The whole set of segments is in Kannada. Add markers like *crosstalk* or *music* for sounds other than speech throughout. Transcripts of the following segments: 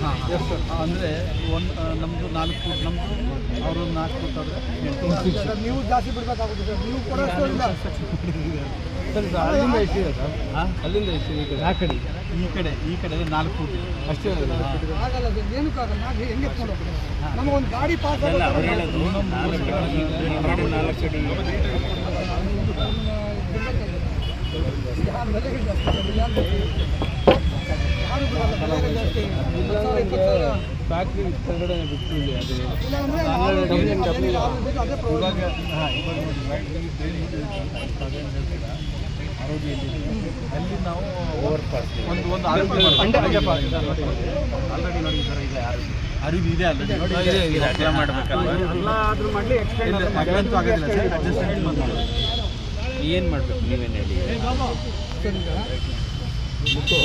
ಹಾಂ ಅಂದರೆ ಒಂದು ನಮ್ಮದು ನಾಲ್ಕು ಫೂಟ್ ನಮ್ಮದು ಅವರು ನಾಲ್ಕು ಫೂಟ್ ಆದರೆ ಎಂಟು ನೀವು ಜಾಸ್ತಿ ಬಿಡಬೇಕಾಗುತ್ತೆ ಸರ್. ನೀವು ಇಲ್ಲ. ಸರ್ ಅಲ್ಲಿಂದ ಎಷ್ಟಿದೆ ಸರ್? ಹಾಂ ಅಲ್ಲಿಂದ ಎಷ್ಟಿದೆ ಈ ಕಡೆ? ಆ ಕಡೆ ಈ ಕಡೆ ಈ ಕಡೆ ನಾಲ್ಕು ಫೂಟ್. ಅಷ್ಟೇ ಆಗಲ್ಲ ಸರ್? ಏನಕ್ಕಾಗಲ್ಲ ನಾವು ಹೆಂಗೆ ಎತ್ಕೊಂಡು ನಮಗೊಂದು ಗಾಡಿ ಪಾಸ್ ಫ್ಯಾಕ್ಟ್ರಿ ಕೆಳಗಡೆ ಬಿಟ್ಟು ಅದು ಅಲ್ಲಿ ನಾವು ಓವರ್ ಪಾಸ್ ಒಂದು ಒಂದು ಆರೋಗ್ಯ ಆಲ್ರೆಡಿ ನೋಡಿ ಸರ್ ಇದೆ ಅರಿವು ಇದೆ ಅಲ್ಲ ಅಗಲ ಮಾಡಬೇಕಲ್ಲ ಎಲ್ಲಾದ್ರೂ ಮಾಡಲಿ ಇಲ್ಲ ಅಗಲಂತೂ ಆಗೋದಿಲ್ಲ ಸರ್ ಅಡ್ಜಸ್ಟ್ಮೆಂಟ್ ಏನು ಮಾಡಬೇಕು ನೀವೇನು ಹೇಳಿ ಇದು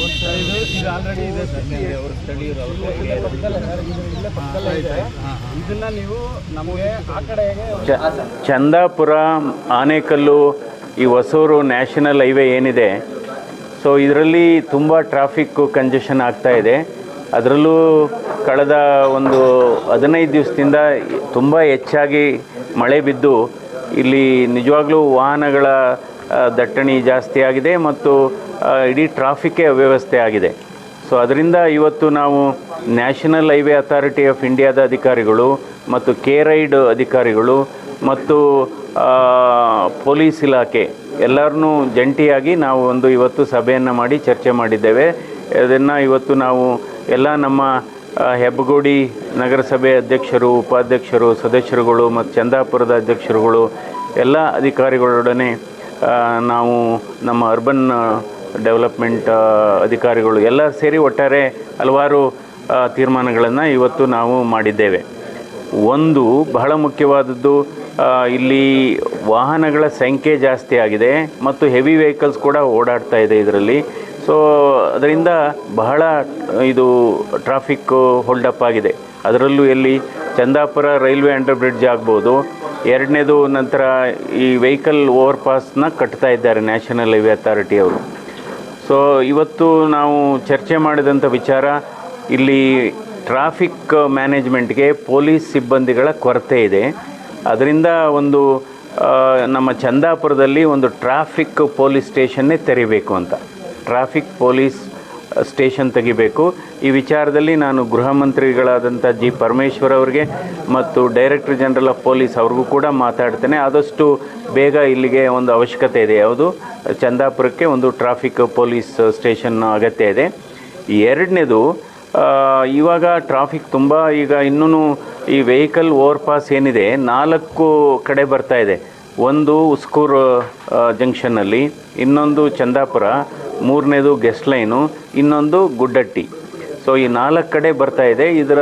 ಇದು ಆಲ್ರೆಡಿ ಇದೆ ಸರ್ ಅವರು ಸ್ಥಳೀಯರು ಅವರು ಇದನ್ನ ನೀವು ನಮಗೆ ಆ ಕಡೆಗೆ ಚ ಚಂದಾಪುರ ಆನೆಕಲ್ಲು ಈ ಹೊಸೂರು ನ್ಯಾಷನಲ್ ಹೈವೇ ಏನಿದೆ. ಸೊ ಇದರಲ್ಲಿ ತುಂಬ ಟ್ರಾಫಿಕ್ ಕಂಜೆಷನ್ ಆಗ್ತಾ ಇದೆ. ಅದರಲ್ಲೂ ಕಳೆದ ಒಂದು ಹದಿನೈದು ದಿವಸದಿಂದ ತುಂಬ ಹೆಚ್ಚಾಗಿ ಮಳೆ ಬಿದ್ದು ಇಲ್ಲಿ ನಿಜವಾಗ್ಲೂ ವಾಹನಗಳ ದಟ್ಟಣೆ ಜಾಸ್ತಿ ಆಗಿದೆ ಮತ್ತು ಇಡೀ ಟ್ರಾಫಿಕ್ಕೇ ಅವ್ಯವಸ್ಥೆ ಆಗಿದೆ. ಸೊ ಅದರಿಂದ ಇವತ್ತು ನಾವು ನ್ಯಾಷನಲ್ ಹೈವೇ ಅಥಾರಿಟಿ ಆಫ್ ಇಂಡಿಯಾದ ಅಧಿಕಾರಿಗಳು ಮತ್ತು ಕೆ ರೈಡ್ ಅಧಿಕಾರಿಗಳು ಮತ್ತು ಪೊಲೀಸ್ ಇಲಾಖೆ ಎಲ್ಲರನ್ನೂ ಜಂಟಿಯಾಗಿ ನಾವು ಒಂದು ಇವತ್ತು ಸಭೆಯನ್ನು ಮಾಡಿ ಚರ್ಚೆ ಮಾಡಿದ್ದೇವೆ. ಅದನ್ನು ಇವತ್ತು ನಾವು ಎಲ್ಲ ನಮ್ಮ ಹೆಬ್ಬಗೋಡಿ ನಗರಸಭೆ ಅಧ್ಯಕ್ಷರು, ಉಪಾಧ್ಯಕ್ಷರು, ಸದಸ್ಯರುಗಳು ಮತ್ತು ಚಂದಾಪುರದ ಅಧ್ಯಕ್ಷರುಗಳು ಎಲ್ಲ ಅಧಿಕಾರಿಗಳೊಡನೆ ನಾವು ನಮ್ಮ ಅರ್ಬನ್ ಡೆವಲಪ್ಮೆಂಟ್ ಅಧಿಕಾರಿಗಳು ಎಲ್ಲ ಸೇರಿ ಒಟ್ಟಾರೆ ಹಲವಾರು ತೀರ್ಮಾನಗಳನ್ನು ಇವತ್ತು ನಾವು ಮಾಡಿದ್ದೇವೆ. ಒಂದು ಬಹಳ ಮುಖ್ಯವಾದದ್ದು ಇಲ್ಲಿ ವಾಹನಗಳ ಸಂಖ್ಯೆ ಜಾಸ್ತಿ ಆಗಿದೆ ಮತ್ತು ಹೆವಿ ವೆಹಿಕಲ್ಸ್ ಕೂಡ ಓಡಾಡ್ತಾ ಇದೆ ಇದರಲ್ಲಿ. ಸೊ ಅದರಿಂದ ಬಹಳ, ಇದು ಟ್ರಾಫಿಕ್ ಹೋಲ್ಡಪ್ ಆಗಿದೆ. ಅದರಲ್ಲೂ ಎಲ್ಲಿ ಚಂದಾಪುರ ರೈಲ್ವೆ ಅಂಡರ್ ಬ್ರಿಡ್ಜ್ ಆಗ್ಬೋದು ಎರಡನೇದು ನಂತರ ಈ ವೆಹಿಕಲ್ ಓವರ್ ಪಾಸ್ನ ಕಟ್ತಾ ಇದ್ದಾರೆ ನ್ಯಾಷನಲ್ ಹೈವೇ ಅಥಾರಿಟಿ ಅವರು. ಸೊ, ಇವತ್ತು ನಾವು ಚರ್ಚೆ ಮಾಡಿದಂಥ ವಿಚಾರ, ಇಲ್ಲಿ ಟ್ರಾಫಿಕ್ ಮ್ಯಾನೇಜ್ಮೆಂಟ್ಗೆ ಪೊಲೀಸ್ ಸಿಬ್ಬಂದಿಗಳ ಕೊರತೆ ಇದೆ. ಅದರಿಂದ ಒಂದು ನಮ್ಮ ಚಂದಾಪುರದಲ್ಲಿ ಒಂದು ಟ್ರಾಫಿಕ್ ಪೊಲೀಸ್ ಸ್ಟೇಷನ್ನೇ ತೆರಿಬೇಕು ಅಂತ. ಟ್ರಾಫಿಕ್ ಪೊಲೀಸ್ ಸ್ಟೇಷನ್ ತೆಗಿಬೇಕು. ಈ ವಿಚಾರದಲ್ಲಿ ನಾನು ಗೃಹ ಮಂತ್ರಿಗಳಾದಂಥ ಜಿ ಪರಮೇಶ್ವರ್ ಅವರಿಗೆ ಮತ್ತು ಡೈರೆಕ್ಟರ್ ಜನರಲ್ ಆಫ್ ಪೊಲೀಸ್ ಅವ್ರಿಗೂ ಕೂಡ ಮಾತಾಡ್ತೇನೆ. ಆದಷ್ಟು ಬೇಗ ಇಲ್ಲಿಗೆ ಒಂದು ಅವಶ್ಯಕತೆ ಇದೆ. ಯಾವುದು? ಚಂದಾಪುರಕ್ಕೆ ಒಂದು ಟ್ರಾಫಿಕ್ ಪೊಲೀಸ್ ಸ್ಟೇಷನ್ ಅಗತ್ಯ ಇದೆ. ಎರಡನೇದು ಇವಾಗ ಟ್ರಾಫಿಕ್ ತುಂಬ ಈಗ ಇನ್ನೂ ಈ ವೆಹಿಕಲ್ ಓವರ್ ಪಾಸ್ ಏನಿದೆ, ನಾಲ್ಕು ಕಡೆ ಬರ್ತಾ ಇದೆ. ಒಂದು ಉಸ್ಕೂರು ಜಂಕ್ಷನ್ನಲ್ಲಿ, ಇನ್ನೊಂದು ಚಂದಾಪುರ ಮೂರನೇದು ಗೆಸ್ಟ್ ಲೈನು ಇನ್ನೊಂದು ಗುಡ್ಡಟ್ಟಿ. ಸೊ ಈ ನಾಲ್ಕು ಕಡೆ ಬರ್ತಾ ಇದೆ. ಇದರ,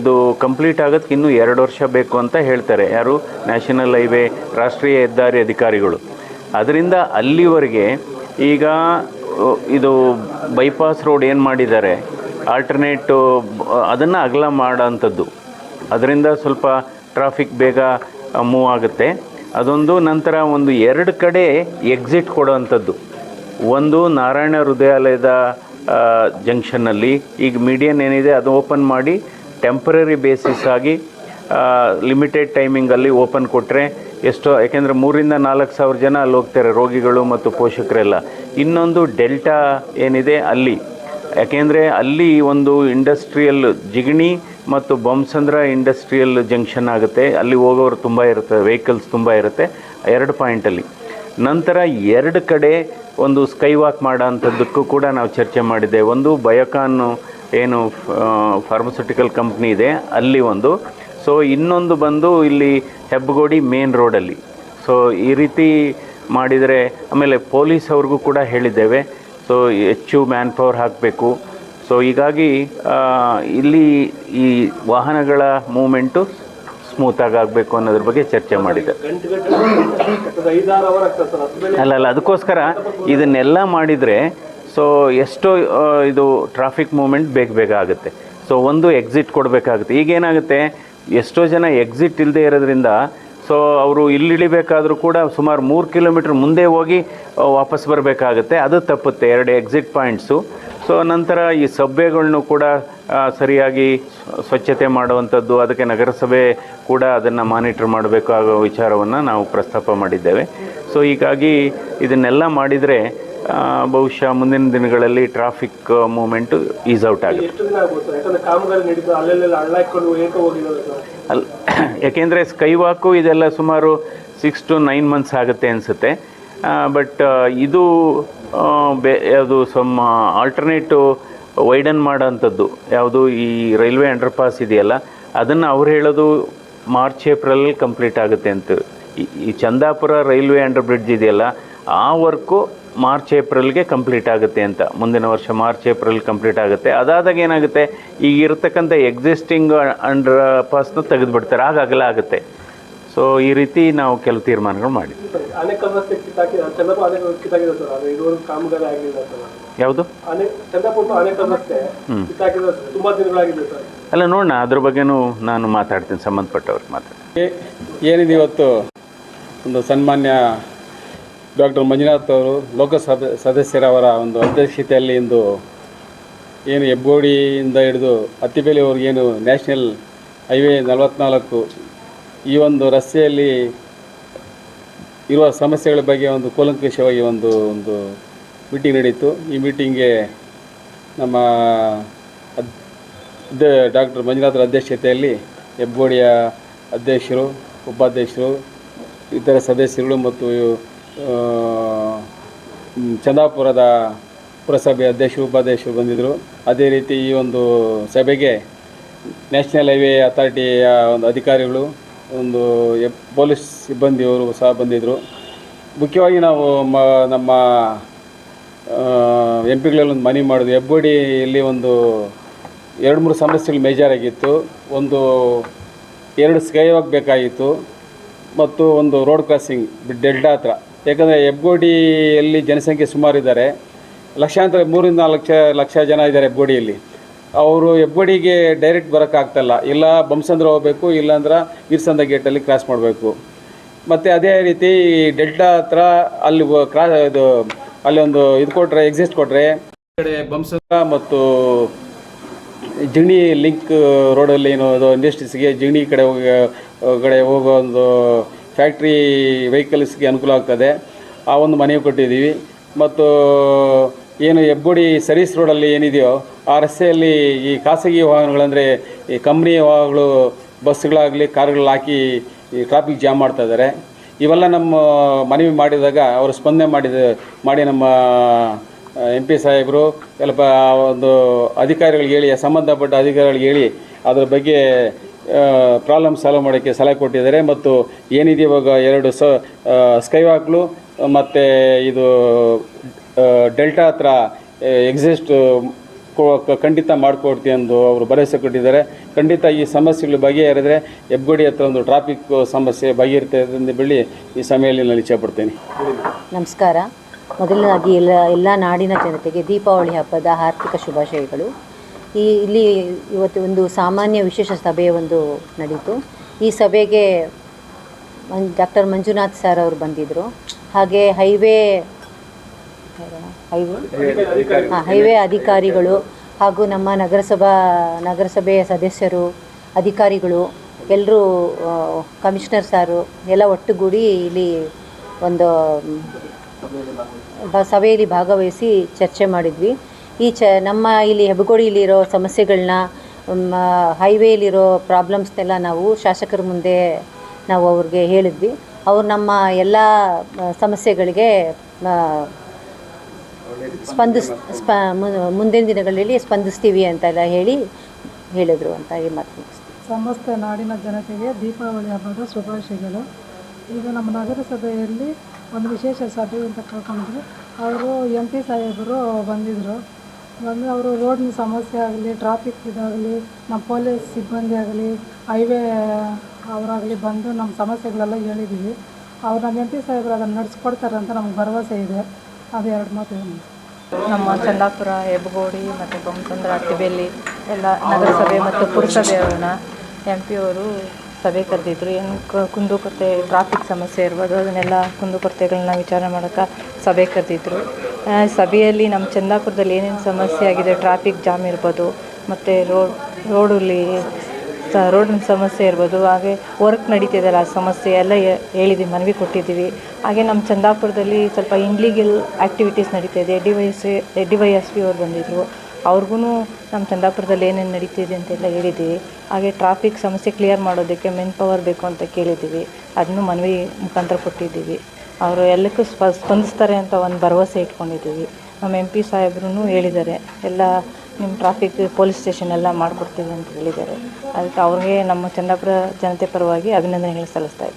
ಇದು ಕಂಪ್ಲೀಟ್ ಆಗೋದಕ್ಕೆ ಇನ್ನೂ ಎರಡು ವರ್ಷ ಬೇಕು ಅಂತ ಹೇಳ್ತಾರೆ. ಯಾರು? ನ್ಯಾಷನಲ್ ಹೈವೇ ರಾಷ್ಟ್ರೀಯ ಹೆದ್ದಾರಿ ಅಧಿಕಾರಿಗಳು. ಅದರಿಂದ ಅಲ್ಲಿವರೆಗೆ ಈಗ ಇದು ಬೈಪಾಸ್ ರೋಡ್ ಏನು ಮಾಡಿದ್ದಾರೆ? ಆಲ್ಟರ್ನೇಟು ಅದನ್ನು ಅಗಲ ಮಾಡೋಂಥದ್ದು. ಅದರಿಂದ ಸ್ವಲ್ಪ ಟ್ರಾಫಿಕ್ ಬೇಗ ಮೂವ್ ಆಗುತ್ತೆ. ಅದೊಂದು ನಂತರ ಒಂದು ಎರಡು ಕಡೆ ಎಕ್ಸಿಟ್ ಕೊಡೋವಂಥದ್ದು ಒಂದು ನಾರಾಯಣ ಹೃದಯಾಲಯದ ಜಂಕ್ಷನ್ನಲ್ಲಿ ಈಗ ಮೀಡಿಯನ್ ಏನಿದೆ ಅದು ಓಪನ್ ಮಾಡಿ ಟೆಂಪರರಿ ಬೇಸಿಸ್ ಆಗಿ ಲಿಮಿಟೆಡ್ ಟೈಮಿಂಗಲ್ಲಿ ಓಪನ್ ಕೊಟ್ಟರೆ ಎಷ್ಟೋ, ಯಾಕೆಂದರೆ ಮೂರಿಂದ ನಾಲ್ಕು ಸಾವಿರ ಜನ ಅಲ್ಲಿ ಹೋಗ್ತಾರೆ ರೋಗಿಗಳು ಮತ್ತು ಪೋಷಕರೆಲ್ಲ. ಇನ್ನೊಂದು ಡೆಲ್ಟಾ ಏನಿದೆ ಅಲ್ಲಿ. ಯಾಕೆಂದರೆ ಅಲ್ಲಿ ಒಂದು ಇಂಡಸ್ಟ್ರಿಯಲ್ ಜಿಗಣಿ ಮತ್ತು ಬೊಮ್ಸಂದ್ರ ಇಂಡಸ್ಟ್ರಿಯಲ್ ಜಂಕ್ಷನ್ ಆಗುತ್ತೆ. ಅಲ್ಲಿ ಹೋಗೋರು ತುಂಬ ಇರುತ್ತೆ ವೆಹಿಕಲ್ಸ್ ತುಂಬ ಇರುತ್ತೆ, ಎರಡು ಪಾಯಿಂಟಲ್ಲಿ. ನಂತರ ಎರಡು ಕಡೆ ಒಂದು ಸ್ಕೈ ವಾಕ್ ಮಾಡೋ ಅಂಥದ್ದಕ್ಕೂ ಕೂಡ ನಾವು ಚರ್ಚೆ ಮಾಡಿದ್ದೆ ಒಂದು ಬಯೋಕಾನ್ ಏನು ಫಾರ್ಮಸ್ಯೂಟಿಕಲ್ ಕಂಪ್ನಿ ಇದೆ, ಅಲ್ಲಿ ಒಂದು. ಸೊ ಇನ್ನೊಂದು ಬಂದು ಇಲ್ಲಿ ಹೆಬ್ಬಗೋಡಿ ಮೇನ್ ರೋಡಲ್ಲಿ ಸೊ ಈ ರೀತಿ ಮಾಡಿದರೆ, ಆಮೇಲೆ ಪೊಲೀಸ್ ಅವ್ರಿಗೂ ಕೂಡ ಹೇಳಿದ್ದೇವೆ. ಸೊ ಹೆಚ್ಚು ಮ್ಯಾನ್ ಪವರ್ ಹಾಕಬೇಕು. ಸೊ ಹೀಗಾಗಿ ಇಲ್ಲಿ ಈ ವಾಹನಗಳ ಮೂಮೆಂಟು ಸ್ಮೂತಾಗಿ ಆಗಬೇಕು ಅನ್ನೋದ್ರ ಬಗ್ಗೆ ಚರ್ಚೆ ಮಾಡಿದೆ. ಅಲ್ಲ ಅಲ್ಲ, ಅದಕ್ಕೋಸ್ಕರ ಇದನ್ನೆಲ್ಲ ಮಾಡಿದರೆ ಸೊ ಎಷ್ಟೋ ಇದು ಟ್ರಾಫಿಕ್ ಮೂಮೆಂಟ್ ಬೇಗ ಬೇಗ ಆಗುತ್ತೆ. ಸೊ ಒಂದು ಎಕ್ಸಿಟ್ ಕೊಡಬೇಕಾಗುತ್ತೆ. ಈಗೇನಾಗುತ್ತೆ, ಎಷ್ಟೋ ಜನ ಎಕ್ಸಿಟ್ ಇಲ್ಲದೆ ಇರೋದ್ರಿಂದ ಸೊ ಅವರು ಇಲ್ಲಿ ಇಳಿಬೇಕಾದ್ರೂ ಕೂಡ ಸುಮಾರು ಮೂರು ಕಿಲೋಮೀಟ್ರ್ ಮುಂದೆ ಹೋಗಿ ವಾಪಸ್ ಬರಬೇಕಾಗತ್ತೆ. ಅದು ತಪ್ಪುತ್ತೆ, ಎರಡು ಎಕ್ಸಿಟ್ ಪಾಯಿಂಟ್ಸು ಸೊ ನಂತರ ಈ ಸಭ್ಯಗಳನ್ನು ಕೂಡ ಸರಿಯಾಗಿ ಸ್ವಚ್ಛತೆ ಮಾಡುವಂಥದ್ದು, ಅದಕ್ಕೆ ನಗರಸಭೆ ಕೂಡ ಅದನ್ನು ಮಾನಿಟರ್ ಮಾಡಬೇಕಾಗೋ ವಿಚಾರವನ್ನು ನಾವು ಪ್ರಸ್ತಾಪ ಮಾಡಿದ್ದೇವೆ. ಸೊ ಹೀಗಾಗಿ ಇದನ್ನೆಲ್ಲ ಮಾಡಿದರೆ ಬಹುಶಃ ಮುಂದಿನ ದಿನಗಳಲ್ಲಿ ಟ್ರಾಫಿಕ್ ಮೂಮೆಂಟು ಈಸ್ ಔಟ್ ಆಗುತ್ತೆ. ಸರ್? ಯಾಕಂದ್ರೆ ಸ್ಕೈ ವಾಕು *clears throat* ಇದೆಲ್ಲ ಸುಮಾರು ಸಿಕ್ಸ್ ಟು ನೈನ್ ಮಂತ್ಸ್ ಆಗುತ್ತೆ ಅನಿಸುತ್ತೆ. ಬಟ್ ಇದು ಬೇ ಯಾವುದು ಸಮ್ ಆಲ್ಟರ್ನೇಟು ವೈಡನ್ ಮಾಡೋಂಥದ್ದು ಯಾವುದು ಈ ರೈಲ್ವೆ ಅಂಡರ್ ಪಾಸ್ ಇದೆಯಲ್ಲ ಅದನ್ನು ಅವ್ರು ಹೇಳೋದು ಮಾರ್ಚ್ ಏಪ್ರಿಲ್ ಕಂಪ್ಲೀಟ್ ಆಗುತ್ತೆ ಅಂತ. ಈ- ಈ ಚಂದಾಪುರ ರೈಲ್ವೆ ಅಂಡರ್ ಬ್ರಿಡ್ಜ್ ಇದೆಯಲ್ಲ ಆ ವರ್ಕು ಮಾರ್ಚ್ ಏಪ್ರಿಲ್ಗೆ ಕಂಪ್ಲೀಟ್ ಆಗುತ್ತೆ ಅಂತ. ಮುಂದಿನ ವರ್ಷ ಮಾರ್ಚ್ ಏಪ್ರಿಲ್ ಕಂಪ್ಲೀಟ್ ಆಗುತ್ತೆ. ಅದಾದಾಗ ಏನಾಗುತ್ತೆ? ಈಗ ಇರತಕ್ಕಂಥ ಎಕ್ಸಿಸ್ಟಿಂಗ್ ಅಂಡರ್ ಪಾಸ್ನ ತೆಗೆದುಬಿಡ್ತಾರೆ. ಆಗ ಅಗಲ ಆಗುತ್ತೆ. ಸೊ ಈ ರೀತಿ ನಾವು ಕೆಲವು ತೀರ್ಮಾನಗಳು ಮಾಡಿ ಅನೇಕ ರಸ್ತೆ ಕಿತ್ತಾಕಿ ಚಂದ್ರಪುರ ಅನೇಕ ಕಿತ್ತಾಕಿದೆ ಸರ್. ಅದು ಇದುವರೆಗೂ ಕಾಮಗಾರಿ ಆಗಲಿಲ್ಲ ಸರ್. ಯಾವುದು? ಅನೇಕ ಚಂದ್ರಪುರ ಅನೇಕ ರಸ್ತೆ ತುಂಬಾ ದಿನಗಳಾಗಿದೆ ಸರ್. ಅಲ್ಲ ನೋಡೋಣ. ಅದ್ರ ಬಗ್ಗೆನೂ ನಾನು ಮಾತಾಡ್ತೀನಿ. ಸಂಬಂಧಪಟ್ಟವ್ರಿಗೆ ಮಾತಾಡ್ತೀನಿ ಏನಿದೆ ಇವತ್ತು? ಒಂದು ಸನ್ಮಾನ್ಯ ಡಾಕ್ಟರ್ ಮಂಜುನಾಥ್ ಅವರು ಲೋಕಸಭೆ ಸದಸ್ಯರವರ ಒಂದು ಅಧ್ಯಕ್ಷತೆಯಲ್ಲಿ ಇಂದು ಏನು ಹೆಬ್ಬೋಡಿಯಿಂದ ಹಿಡಿದು ಏನು ನ್ಯಾಷನಲ್ ಹೈವೇ ನಲವತ್ನಾಲ್ಕು ಈ ಒಂದು ರಸ್ತೆಯಲ್ಲಿ ಇರುವ ಸಮಸ್ಯೆಗಳ ಬಗ್ಗೆ ಒಂದು ಕೂಲಂಕಷವಾಗಿ ಒಂದು ಒಂದು ಮೀಟಿಂಗ್ ನಡೀತು. ಈ ಮೀಟಿಂಗ್ಗೆ ನಮ್ಮ ಅದ್ ಡಾಕ್ಟರ್ ಮಂಜುನಾಥರ ಅಧ್ಯಕ್ಷತೆಯಲ್ಲಿ ಹೆಬ್ಬೋಡಿಯ ಅಧ್ಯಕ್ಷರು, ಉಪಾಧ್ಯಕ್ಷರು, ಇತರ ಸದಸ್ಯರುಗಳು ಮತ್ತು ಚಂದಾಪುರದ ಪುರಸಭೆ ಅಧ್ಯಕ್ಷರು ಉಪಾಧ್ಯಕ್ಷರು ಬಂದಿದ್ದರು ಅದೇ ರೀತಿ ಈ ಒಂದು ಸಭೆಗೆ ನ್ಯಾಷನಲ್ ಹೈವೇ ಅಥಾರಿಟಿಯ ಒಂದು ಅಧಿಕಾರಿಗಳು, ಒಂದು ಪೊಲೀಸ್ ಸಿಬ್ಬಂದಿಯವರು ಸಹ ಬಂದಿದ್ದರು ಮುಖ್ಯವಾಗಿ ನಾವು ಮ, ನಮ್ಮ ಎಂ ಪಿಗಳಲ್ಲಿ ಒಂದು ಮನವಿ ಮಾಡೋದು ಹೆಬ್ಬೋಡಿಯಲ್ಲಿ ಒಂದು ಎರಡು ಮೂರು ಸಮಸ್ಯೆಗಳು ಮೇಜರ್ ಆಗಿತ್ತು ಒಂದು ಎರಡು ಸ್ಕೈ ಬೇಕಾಗಿತ್ತು. ಮತ್ತು ಒಂದು ರೋಡ್ ಕ್ರಾಸಿಂಗ್, ಡೆಲ್ಟಾ ಹತ್ರ. ಯಾಕಂದರೆ ಹೆಬ್ಗೋಡಿಯಲ್ಲಿ ಜನಸಂಖ್ಯೆ ಸುಮಾರು ಇದ್ದಾರೆ ಲಕ್ಷಾಂತರ ಮೂರಿಂದ ನಾಲ್ಕು ಲಕ್ಷ ಲಕ್ಷ ಜನ ಇದ್ದಾರೆ ಹೆಬ್ಗೋಡಿಯಲ್ಲಿ ಅವರು ಹೆಬ್ಗೋಡಿಗೆ ಡೈರೆಕ್ಟ್ ಬರೋಕ್ಕಾಗ್ತಲ್ಲ. ಇಲ್ಲ ಬಂಸಂದ್ರ ಹೋಗಬೇಕು, ಇಲ್ಲಾಂದ್ರೆ ವೀರಸಂದ್ರ ಗೇಟಲ್ಲಿ ಕ್ರಾಸ್ ಮಾಡಬೇಕು. ಮತ್ತು ಅದೇ ರೀತಿ ಡೆಲ್ಟಾ ಹತ್ರ ಅಲ್ಲಿ ಕ್ರಾ, ಇದು, ಅಲ್ಲಿ ಒಂದು ಇದು ಕೊಟ್ಟರೆ ಎಕ್ಸಿಸ್ಟ್ ಕೊಟ್ಟರೆ ಕಡೆ ಬಂಸಂದ್ರ ಮತ್ತು ಜಿಣಿ ಲಿಂಕ್ ರೋಡಲ್ಲಿ ಏನು, ಅದು ಇಂಡಸ್ಟ್ರೀಸ್ಗೆ ಜಿಣಿ ಕಡೆ ಹೋಗಿ ಕಡೆ ಹೋಗೋ ಒಂದು ಫ್ಯಾಕ್ಟ್ರಿ ವೆಹಿಕಲ್ಸ್ಗೆ ಅನುಕೂಲ ಆಗ್ತದೆ. ಆ ಒಂದು ಮನೆಯು ಕೊಟ್ಟಿದ್ದೀವಿ. ಮತ್ತು ಏನು ಹೆಬ್ಬೋಡಿ ಸರ್ವಿಸ್ ರೋಡಲ್ಲಿ ಏನಿದೆಯೋ, ಆ ರಸ್ತೆಯಲ್ಲಿ ಈ ಖಾಸಗಿ ವಾಹನಗಳಂದರೆ ಈ ಕಂಪ್ನಿ ವಾಹನಗಳು, ಬಸ್ಗಳಾಗಲಿ, ಕಾರ್ಗಳು ಹಾಕಿ ಈ ಟ್ರಾಫಿಕ್ ಜಾಮ್ ಮಾಡ್ತಾ ಇದ್ದಾರೆ. ಇವೆಲ್ಲ ನಮ್ಮ ಮನವಿ ಮಾಡಿದಾಗ, ಅವರು ಸ್ಪಂದನೆ ಮಾಡಿದ, ಮಾಡಿ ನಮ್ಮ ಎಂ ಪಿ ಸಾಹೇಬರು ಸ್ವಲ್ಪ ಒಂದು ಅಧಿಕಾರಿಗಳಿಗೆ ಹೇಳಿ, ಸಂಬಂಧಪಟ್ಟ ಅಧಿಕಾರಿಗಳಿಗೆ ಹೇಳಿ, ಅದರ ಬಗ್ಗೆ ಪ್ರಾಬ್ಲಮ್ ಸಾಲ್ವ್ ಮಾಡೋಕ್ಕೆ ಸಲಹೆ ಕೊಟ್ಟಿದ್ದಾರೆ ಮತ್ತು ಏನಿದೆ ಇವಾಗ ಎರಡು ಸ ಸ್ಕೈ ವಾಕ್ಲು ಮತ್ತು ಇದು ಡೆಲ್ಟಾ ಹತ್ರ ಎಕ್ಸಿಸ್ಟ್ ಖಂಡಿತ ಮಾಡಿಕೊಡ್ತೀವಿ ಎಂದು ಅವರು ಭರವಸೆ ಕೊಟ್ಟಿದ್ದಾರೆ. ಖಂಡಿತ ಈ ಸಮಸ್ಯೆಗಳು ಬಗೆಹರಿದರೆ ಹೆಬ್ಗೋಡಿ ಹತ್ರ ಒಂದು ಟ್ರಾಫಿಕ್ ಸಮಸ್ಯೆ ಬಗೆಹರಿತದೆ ಬೆಳ್ಳಿ ಈ ಸಮಯದಲ್ಲಿ ನಾನು ಇಚ್ಛೆಪಡ್ತೇನೆ. ನಮಸ್ಕಾರ. ಮೊದಲನೇದಾಗಿ ಎಲ್ಲ ಎಲ್ಲ ನಾಡಿನ ಜನತೆಗೆ ದೀಪಾವಳಿ ಹಬ್ಬದ ಆರ್ಥಿಕ ಶುಭಾಶಯಗಳು. ಈ ಇಲ್ಲಿ ಇವತ್ತು ಒಂದು ಸಾಮಾನ್ಯ ವಿಶೇಷ ಸಭೆ ಒಂದು ನಡೀತು. ಈ ಸಭೆಗೆ ಡಾಕ್ಟರ್ ಮಂಜುನಾಥ್ ಸರ್ ಅವರು ಬಂದಿದ್ದರು ಹಾಗೆ ಹೈವೇ ಹೈವೇ ಹಾಂ ಹೈವೇ ಅಧಿಕಾರಿಗಳು ಹಾಗೂ ನಮ್ಮ ನಗರಸಭಾ ನಗರಸಭೆಯ ಸದಸ್ಯರು ಅಧಿಕಾರಿಗಳು ಎಲ್ಲರೂ ಕಮಿಷನರ್ ಸಾರು ಎಲ್ಲ ಒಟ್ಟುಗೂಡಿ ಇಲ್ಲಿ ಒಂದು ಸಭೆಯಲ್ಲಿ ಭಾಗವಹಿಸಿ ಚರ್ಚೆ ಮಾಡಿದ್ವಿ. ಈ ಚ, ನಮ್ಮ ಇಲ್ಲಿ ಹೆಬ್ಬಗೋಡಿಲಿರೋ ಸಮಸ್ಯೆಗಳನ್ನ ಹೈವೇಲಿರೋ ಪ್ರಾಬ್ಲಮ್ಸ್ನೆಲ್ಲ ನಾವು ಶಾಸಕರ ಮುಂದೆ ನಾವು ಅವ್ರಿಗೆ ಹೇಳಿದ್ವಿ. ಅವ್ರು ನಮ್ಮ ಎಲ್ಲ ಸಮಸ್ಯೆಗಳಿಗೆ ಸ್ಪಂದಿಸ್, ಸ್ಪ ಮುಂದಿನ ದಿನಗಳಲ್ಲಿ ಸ್ಪಂದಿಸ್ತೀವಿ ಅಂತೆಲ್ಲ ಹೇಳಿ ಹೇಳಿದರು ಅಂತ ಈ ಮಾತು ಸಮಸ್ತ ನಾಡಿನ ಜನತೆಗೆ ದೀಪಾವಳಿ ಹಬ್ಬದ ಶುಭಾಶಯಗಳು. ಈಗ ನಮ್ಮ ನಗರಸಭೆಯಲ್ಲಿ ಒಂದು ವಿಶೇಷ ಸಭೆ ಅಂತ ಕಳ್ಕೊಂಡ್ರು ಅವರು ಎಂ ಪಿ ಸಾಹೇಬರು ಬಂದಿದ್ದರು ಬಂದು ಅವರು ರೋಡಿನ ಸಮಸ್ಯೆ ಆಗಲಿ ಟ್ರಾಫಿಕ್ ಇದಾಗಲಿ, ನಮ್ಮ ಪೊಲೀಸ್ ಸಿಬ್ಬಂದಿ ಆಗಲಿ ಹೈವೇ ಅವರಾಗಲಿ ಬಂದು ನಮ್ಮ ಸಮಸ್ಯೆಗಳೆಲ್ಲ ಹೇಳಿದ್ದೀವಿ. ಅವ್ರು ನಮ್ಮ ಎಂ ಪಿ ಸಾಹೇಬರು ಅದನ್ನು ನಡೆಸ್ಕೊಡ್ತಾರೆ ಅಂತ ನಮ್ಗೆ ಭರವಸೆ ಇದೆ. ಅದು ಎರಡು ಮಾತು ನಮ್ಮ ಚಂದಾಪುರ, ಹೆಬ್ಬಗೋಡಿ ಮತ್ತು ಬೊಮ್ಮಸಂದ್ರ ಅತ್ತಿಬೇಲಿ ಎಲ್ಲ ನಗರಸಭೆ ಮತ್ತು ಪುರಸಭೆಯವ್ರನ್ನ ಎಂ ಪಿ ಅವರು ಸಭೆ ಕರೆದಿದ್ರು. ಏನು ಕುಂದುಕೊರತೆ ಟ್ರಾಫಿಕ್ ಸಮಸ್ಯೆ ಇರ್ಬೋದು, ಅದನ್ನೆಲ್ಲ ಕುಂದುಕೊರತೆಗಳನ್ನ ವಿಚಾರ ಮಾಡೋಕ್ಕೆ ಸಭೆ ಕರೆದಿದ್ರು. ಸಭೆಯಲ್ಲಿ ನಮ್ಮ ಚಂದಾಪುರದಲ್ಲಿ ಏನೇನು ಸಮಸ್ಯೆ ಆಗಿದೆ ಟ್ರಾಫಿಕ್ ಜಾಮ್ ಇರ್ಬೋದು, ಮತ್ತು ರೋಡ್ ರೋಡಲ್ಲಿ ಸ ರೋಡಿನ ಸಮಸ್ಯೆ ಇರ್ಬೋದು, ಹಾಗೆ ವರ್ಕ್ ನಡೀತಿದೆಯಲ್ಲ ಆ ಸಮಸ್ಯೆ ಎಲ್ಲ ಹೇಳಿದ್ದೀವಿ ಮನವಿ ಕೊಟ್ಟಿದ್ದೀವಿ. ಹಾಗೆ ನಮ್ಮ ಚಂದಾಪುರದಲ್ಲಿ ಸ್ವಲ್ಪ ಇನ್ಲೀಗಲ್ ಆ್ಯಕ್ಟಿವಿಟೀಸ್ ನಡೀತಾ ಇದೆ. D Y S D Y S P ಅವ್ರು ಬಂದಿದ್ದರು ಅವ್ರಿಗೂ ನಮ್ಮ ಚಂದಾಪುರದಲ್ಲಿ ಏನೇನು ನಡೀತಿದೆ ಅಂತೆಲ್ಲ ಹೇಳಿದ್ದೀವಿ ಹಾಗೆ ಟ್ರಾಫಿಕ್ ಸಮಸ್ಯೆ ಕ್ಲಿಯರ್ ಮಾಡೋದಕ್ಕೆ ಮೆನ್ ಪವರ್ ಬೇಕು ಅಂತ ಕೇಳಿದ್ದೀವಿ. ಅದನ್ನು ಮನವಿ ಮುಖಾಂತರ ಕೊಟ್ಟಿದ್ದೀವಿ. ಅವರು ಎಲ್ಲಕ್ಕೂ ಸ್ಪ, ಸ್ಪಂದಿಸ್ತಾರೆ ಅಂತ ಒಂದು ಭರವಸೆ ಇಟ್ಕೊಂಡಿದ್ದೀವಿ. ನಮ್ಮ ಎಂ ಪಿ ಸಾಹೇಬ್ರು ಹೇಳಿದ್ದಾರೆ. ಎಲ್ಲ ನಿಮ್ಮ ಟ್ರಾಫಿಕ್ ಪೊಲೀಸ್ ಸ್ಟೇಷನ್ ಎಲ್ಲ ಮಾಡಿಕೊಡ್ತೀವಿ ಅಂತ ಹೇಳಿದ್ದಾರೆ. ಅದಕ್ಕೆ ಅವ್ರಿಗೆ ನಮ್ಮ ಚಂದಾಪುರ ಜನತೆ ಪರವಾಗಿ ಅಭಿನಂದನೆಗಳು ಸಲ್ಲಿಸ್ತಾ